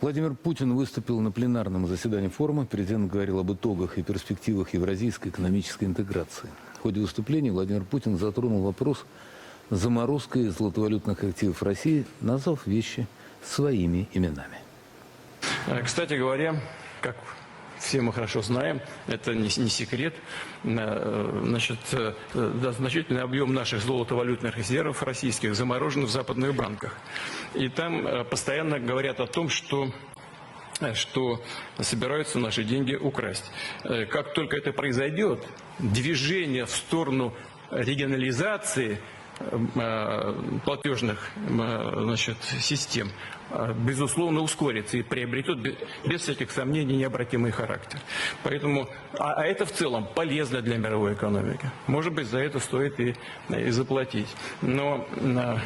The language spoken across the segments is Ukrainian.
Владимир Путин выступил на пленарном заседании форума. Президент говорил об итогах и перспективах евразийской экономической интеграции. В ходе выступления Владимир Путин затронул вопрос заморозки золотовалютных активов России, назвав вещи своими именами. Кстати говоря, как все мы хорошо знаем, это не, не секрет, э, значит, э, да, значительный объем наших золотовалютных резервов российских заморожен в западных банках. И там э, постоянно говорят о том, что что собираются наши деньги украсть. Как только это произойдет, движение в сторону регионализации платежных значит, систем, безусловно, ускорится и приобретет бе- без всяких сомнений необратимый характер. Поэтому, а, а это в целом полезно для мировой экономики. Может быть, за это стоит и, и заплатить. Но, э,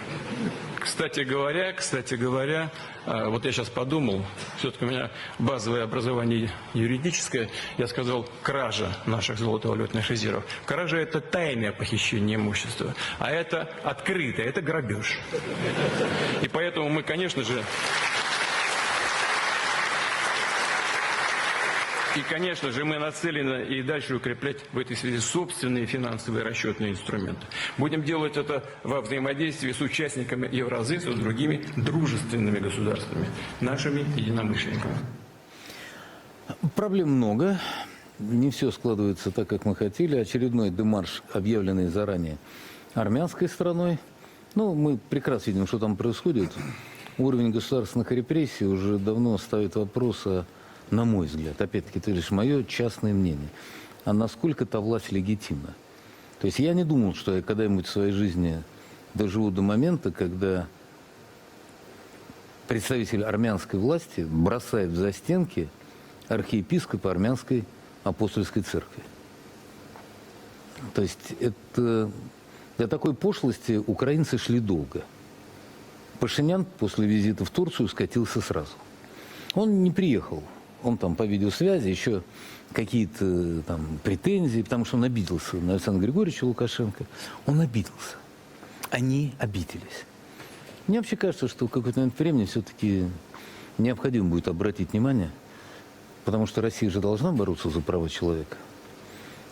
кстати говоря, кстати говоря, э, вот я сейчас подумал, все-таки у меня базовое образование юридическое, я сказал, кража наших золотовалютных резервов. Кража – это тайное похищение имущества, а это открытое, это грабеж. И поэтому мы, конечно же, и, конечно же, мы нацелены и дальше укреплять в этой связи собственные финансовые расчетные инструменты. Будем делать это во взаимодействии с участниками Евразиса, с другими дружественными государствами, нашими единомышленниками. Проблем много. Не все складывается так, как мы хотели. Очередной демарш, объявленный заранее армянской страной. Ну, мы прекрасно видим, что там происходит. Уровень государственных репрессий уже давно ставит вопрос, о, на мой взгляд, опять-таки, это лишь мое частное мнение, а насколько эта власть легитимна. То есть я не думал, что я когда-нибудь в своей жизни доживу до момента, когда представитель армянской власти бросает в застенки архиепископа армянской апостольской церкви. То есть это для такой пошлости украинцы шли долго. Пашинян после визита в Турцию скатился сразу. Он не приехал. Он там по видеосвязи еще какие-то там претензии, потому что он обиделся на Александра Григорьевича Лукашенко. Он обиделся. Они обиделись. Мне вообще кажется, что в какой-то момент времени все-таки необходимо будет обратить внимание, потому что Россия же должна бороться за права человека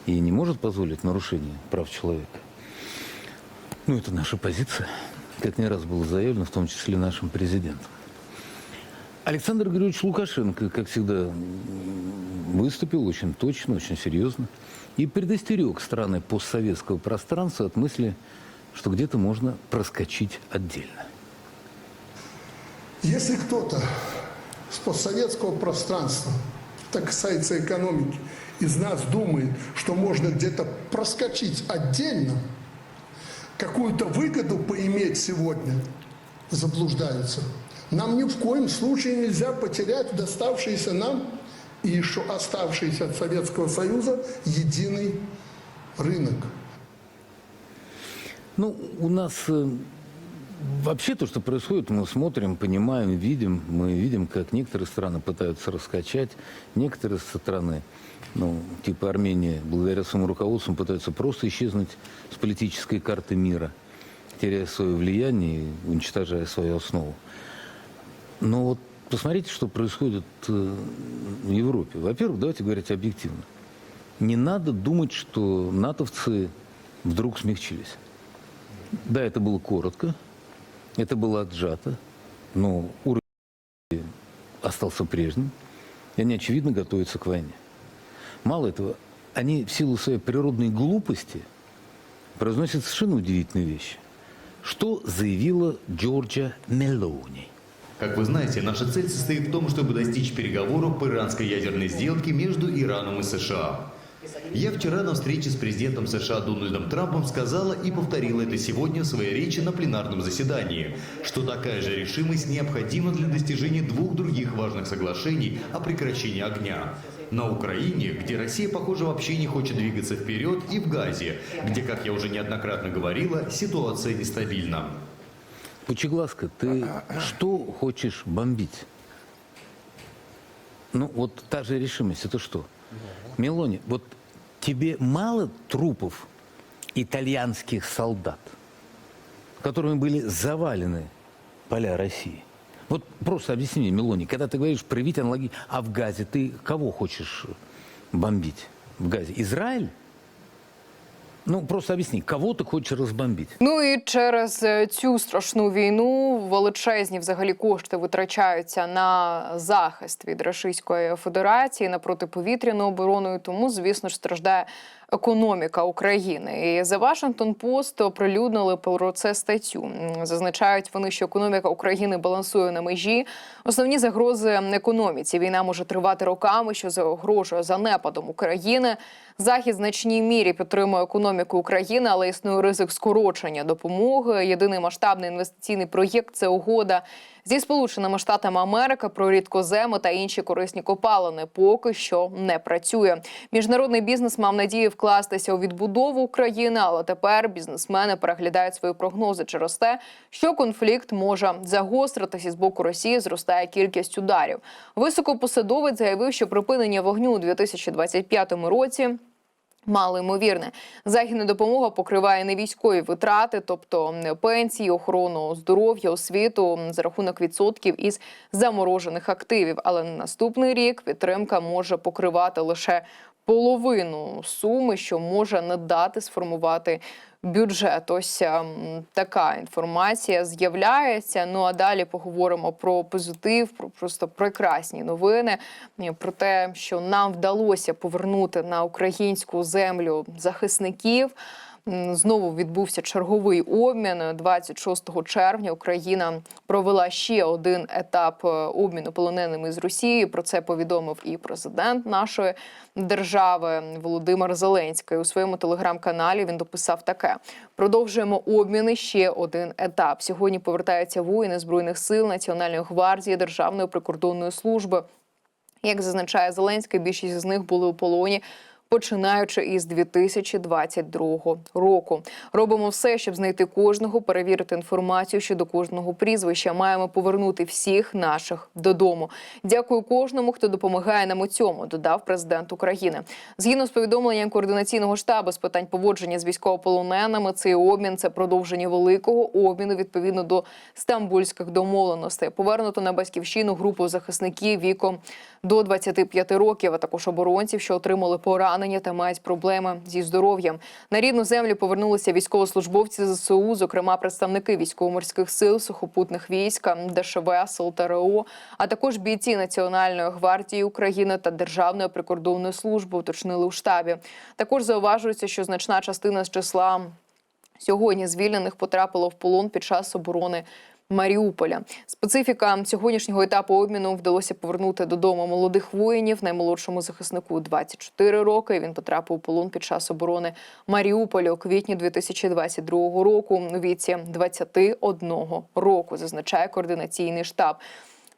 и не может позволить нарушение прав человека. Ну, это наша позиция, как не раз было заявлено, в том числе нашим президентом. Александр Григорьевич Лукашенко, как всегда, выступил очень точно, очень серьезно и предостерег страны постсоветского пространства от мысли, что где-то можно проскочить отдельно. Если кто-то с постсоветского пространства, это касается экономики, из нас думает, что можно где-то проскочить отдельно, какую-то выгоду поиметь сегодня, заблуждаются. Нам ни в коем случае нельзя потерять доставшийся нам и еще оставшийся от Советского Союза единый рынок. Ну, у нас э, вообще то, что происходит, мы смотрим, понимаем, видим. Мы видим, как некоторые страны пытаются раскачать, некоторые страны, ну, типа Армения, благодаря своему руководству, пытаются просто исчезнуть с политической карты мира, теряя свое влияние и уничтожая свою основу. Но вот посмотрите, что происходит э, в Европе. Во-первых, давайте говорить объективно. Не надо думать, что натовцы вдруг смягчились. Да, это было коротко, это было отжато, но уровень остался прежним, и они, очевидно, готовятся к войне. Мало этого, они в силу своей природной глупости произносят совершенно удивительные вещи. Что заявила Джорджа Мелоуни? Как вы знаете, наша цель состоит в том, чтобы достичь переговоров по иранской ядерной сделке между Ираном и США. Я вчера на встрече с президентом США Дональдом Трампом сказала и повторила это сегодня в своей речи на пленарном заседании, что такая же решимость необходима для достижения двух других важных соглашений о прекращении огня. На Украине, где Россия, похоже, вообще не хочет двигаться вперед, и в Газе, где, как я уже неоднократно говорила, ситуация нестабильна. Пучеглазка, ты что хочешь бомбить? Ну, вот та же решимость, это что? Мелони, вот тебе мало трупов итальянских солдат, которыми были завалены поля России? Вот просто объясни мне, Мелоний, когда ты говоришь привить аналогии, а в Газе ты кого хочешь бомбить? В Газе? Израиль? Ну, просто об'ясні, кого ти хочеш розбомбити? Ну і через е, цю страшну війну величезні взагалі кошти витрачаються на захист від Російської Федерації на протиповітряну оборону. І Тому, звісно ж, страждає економіка України. І за Вашингтон Пост оприлюднили про це статтю. Зазначають вони, що економіка України балансує на межі. Основні загрози економіці. Війна може тривати роками, що загрожує занепадом України. Захід в значній мірі підтримує економіку України, але існує ризик скорочення допомоги. Єдиний масштабний інвестиційний проєкт це угода зі Сполученими Штатами Америки про рідкоземи та інші корисні копалини. Поки що не працює. Міжнародний бізнес мав надію вкластися у відбудову України, але тепер бізнесмени переглядають свої прогнози через те, що конфлікт може загостритися з боку Росії. Зростає кількість ударів. Високопосадовець заявив, що припинення вогню у 2025 році. Мало ймовірне. Західна допомога покриває не військові витрати, тобто пенсії, охорону здоров'я, освіту за рахунок відсотків із заморожених активів. Але на наступний рік підтримка може покривати лише половину суми, що може не дати сформувати бюджет. Ось ем, така інформація з'являється. Ну а далі поговоримо про позитив, про просто прекрасні новини. е, Про те, що нам вдалося повернути на українську землю захисників. Знову відбувся черговий обмін. 26 червня Україна провела ще один етап е, обміну полоненими з Росією. Про це повідомив і президент нашої держави Володимир Зеленський. У своєму телеграм-каналі він дописав таке: продовжуємо обміни. Ще один етап. Сьогодні повертаються воїни збройних сил Національної гвардії Державної прикордонної служби. Як зазначає Зеленський, більшість з них були у полоні. Починаючи із 2022 року, робимо все, щоб знайти кожного, перевірити інформацію щодо кожного прізвища. Маємо повернути всіх наших додому. Дякую кожному, хто допомагає нам у цьому. Додав президент України. Згідно з повідомленням координаційного штабу з питань поводження з військовополоненими, цей обмін це продовження великого обміну відповідно до стамбульських домовленостей. Повернуто на батьківщину групу захисників віком до 25 років, а також оборонців, що отримали поранення та мають проблеми зі здоров'ям. На рідну землю повернулися військовослужбовці ЗСУ, зокрема представники військово-морських сил, сухопутних військ, ДШВ, ТРО, а також бійці Національної гвардії України та Державної прикордонної служби уточнили у штабі. Також зауважується, що значна частина з числа сьогодні звільнених потрапило в полон під час оборони. Маріуполя специфіка сьогоднішнього етапу обміну вдалося повернути додому молодих воїнів. Наймолодшому захиснику 24 роки. Він потрапив у полон під час оборони Маріуполя у квітні 2022 року. У віці 21 року зазначає координаційний штаб.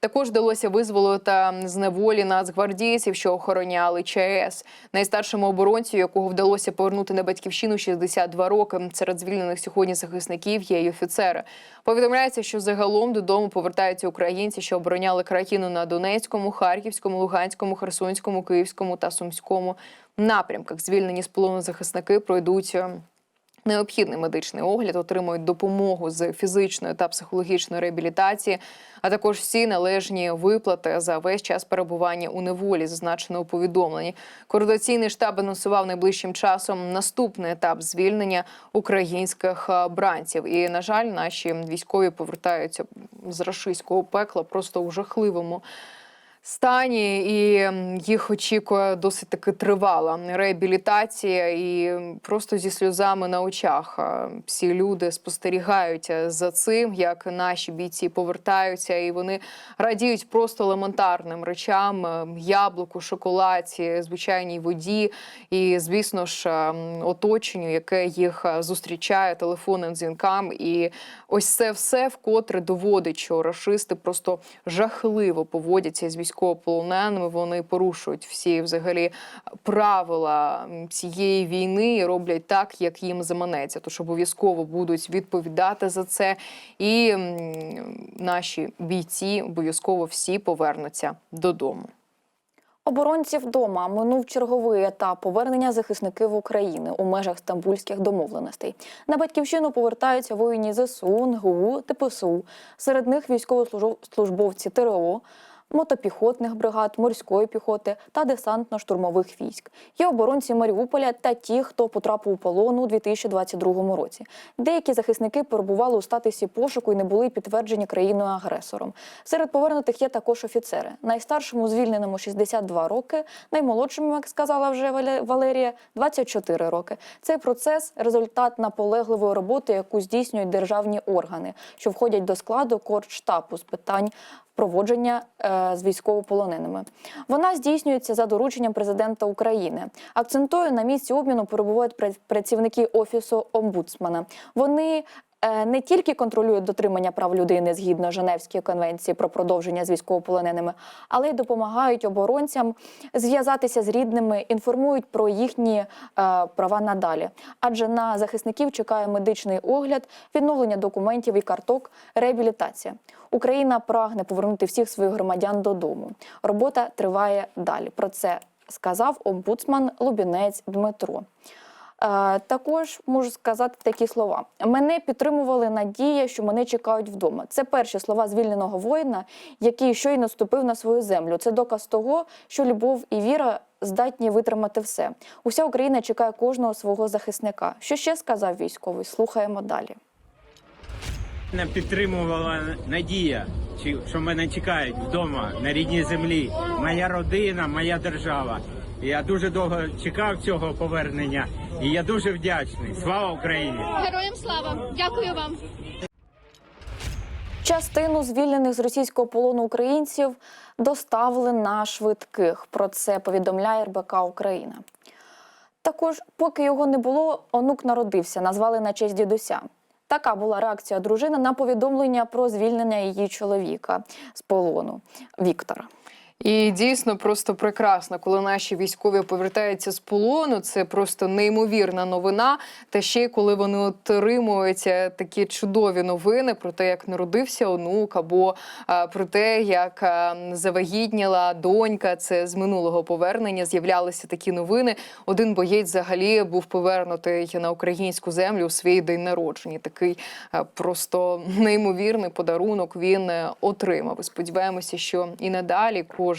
Також вдалося визволити з неволі нацгвардійців, що охороняли ЧАЕС. Найстаршому оборонцю, якого вдалося повернути на батьківщину 62 роки. Серед звільнених сьогодні захисників є й офіцери. Повідомляється, що загалом додому повертаються українці, що обороняли країну на Донецькому, Харківському, Луганському, Херсонському, Київському та Сумському напрямках. Звільнені з полону захисники пройдуть. Необхідний медичний огляд отримують допомогу з фізичної та психологічної реабілітації, а також всі належні виплати за весь час перебування у неволі, зазначено у повідомленні. Координаційний штаб анонсував найближчим часом наступний етап звільнення українських бранців. І на жаль, наші військові повертаються з рашистського пекла просто у жахливому стані, і їх очікує досить таки тривала реабілітація, і просто зі сльозами на очах всі люди спостерігають е, за цим, як наші бійці повертаються, і вони радіють просто елементарним речам: е, яблуку, шоколаді, звичайній воді, і звісно ж е, оточенню, яке їх зустрічає телефонним дзвінкам. І ось це все вкотре доводить, що рашисти просто жахливо поводяться з військовополоненими. Вони порушують всі взагалі правила цієї війни і роблять так, як їм заманеться. Тож обов'язково будуть відповідати за це, і наші бійці обов'язково всі повернуться додому. Оборонці вдома минув черговий етап повернення захисників України у межах стамбульських домовленостей. На батьківщину повертаються воїні ЗСУ, НГУ, ТПСУ. Серед них військовослужбовці ТРО, мотопіхотних бригад, морської піхоти та десантно-штурмових військ. Є оборонці Маріуполя та ті, хто потрапив у полон у 2022 році. Деякі захисники перебували у статусі пошуку і не були підтверджені країною-агресором. Серед повернутих є також офіцери. Найстаршому звільненому 62 роки, наймолодшому, як сказала вже Валерія, 24 роки. Цей процес результат наполегливої роботи, яку здійснюють державні органи, що входять до складу кордштабу з питань проводження е, з військовополоненими. Вона здійснюється за дорученням президента України. Акцентую на місці обміну перебувають пра- працівники офісу омбудсмана. Вони не тільки контролюють дотримання прав людини згідно Женевської конвенції про продовження з військовополоненими, але й допомагають оборонцям зв'язатися з рідними, інформують про їхні е, права надалі. Адже на захисників чекає медичний огляд, відновлення документів і карток, реабілітація. Україна прагне повернути всіх своїх громадян додому. Робота триває далі. Про це сказав омбудсман Лубінець Дмитро. Е, Також можу сказати такі слова: мене підтримували надія, що мене чекають вдома. Це перші слова звільненого воїна, який щойно ступив на свою землю. Це доказ того, що любов і віра здатні витримати все. Уся Україна чекає кожного свого захисника. Що ще сказав військовий? Слухаємо далі. Мене підтримувала надія, що мене чекають вдома на рідній землі. Моя родина, моя держава. Я дуже довго чекав цього повернення, і я дуже вдячний. Слава Україні! Героям слава! Дякую вам. Частину звільнених з російського полону українців доставили на швидких. Про це повідомляє РБК Україна. Також, поки його не було, онук народився, назвали на честь дідуся. Така була реакція дружини на повідомлення про звільнення її чоловіка з полону Віктора. І дійсно просто прекрасно, коли наші військові повертаються з полону. Це просто неймовірна новина. Та ще й коли вони отримують такі чудові новини про те, як народився онук, або про те, як завагітніла донька. Це з минулого повернення з'являлися такі новини. Один боєць взагалі був повернутий на українську землю у свій день народження. Такий просто неймовірний подарунок він е, отримав. Сподіваємося, що і надалі кожен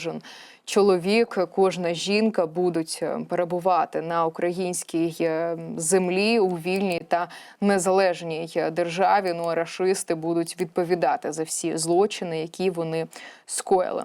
чоловік, кожна жінка будуть е, перебувати на українській е, землі у вільній та незалежній е, державі. Ну а рашисти будуть відповідати за всі злочини, які вони скоїли.